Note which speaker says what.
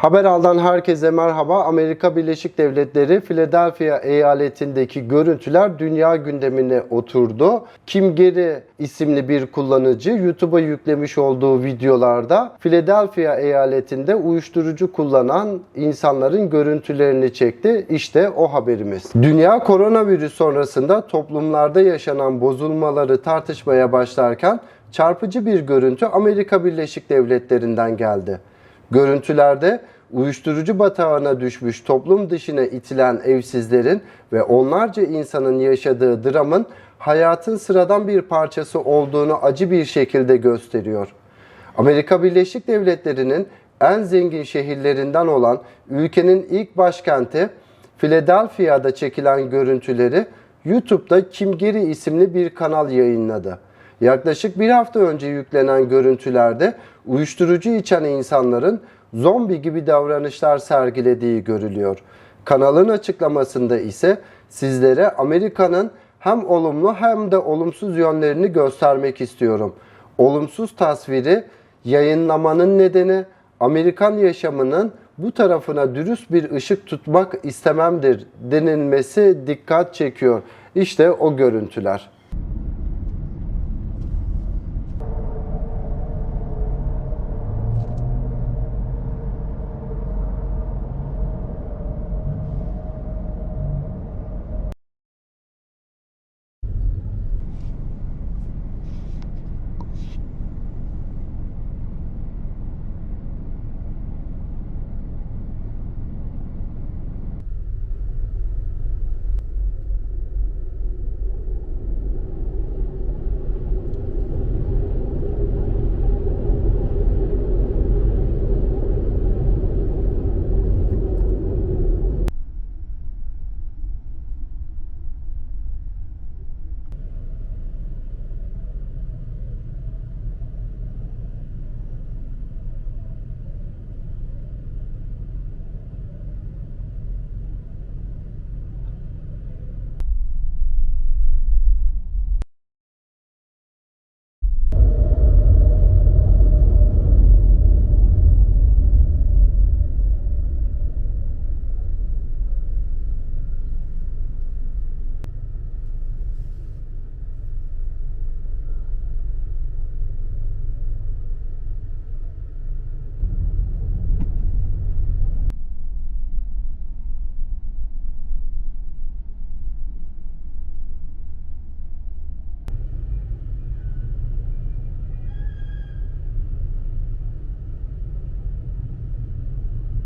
Speaker 1: Haberal'dan herkese merhaba. Amerika Birleşik Devletleri Philadelphia eyaletindeki görüntüler dünya gündemine oturdu. Kim Geri isimli bir kullanıcı YouTube'a yüklemiş olduğu videolarda Philadelphia eyaletinde uyuşturucu kullanan insanların görüntülerini çekti. İşte o haberimiz. Dünya koronavirüs sonrasında toplumlarda yaşanan bozulmaları tartışmaya başlarken çarpıcı bir görüntü Amerika Birleşik Devletleri'nden geldi. Görüntülerde uyuşturucu batağına düşmüş toplum dışına itilen evsizlerin ve onlarca insanın yaşadığı dramın hayatın sıradan bir parçası olduğunu acı bir şekilde gösteriyor. Amerika Birleşik Devletleri'nin en zengin şehirlerinden olan ülkenin ilk başkenti Philadelphia'da çekilen görüntüleri YouTube'da Kim Geri isimli bir kanal yayınladı. Yaklaşık bir hafta önce yüklenen görüntülerde uyuşturucu içen insanların zombi gibi davranışlar sergilediği görülüyor. Kanalın açıklamasında ise sizlere Amerika'nın hem olumlu hem de olumsuz yönlerini göstermek istiyorum. Olumsuz tasviri yayınlamanın nedeni Amerikan yaşamının bu tarafına dürüst bir ışık tutmak istememdir denilmesi dikkat çekiyor. İşte o görüntüler.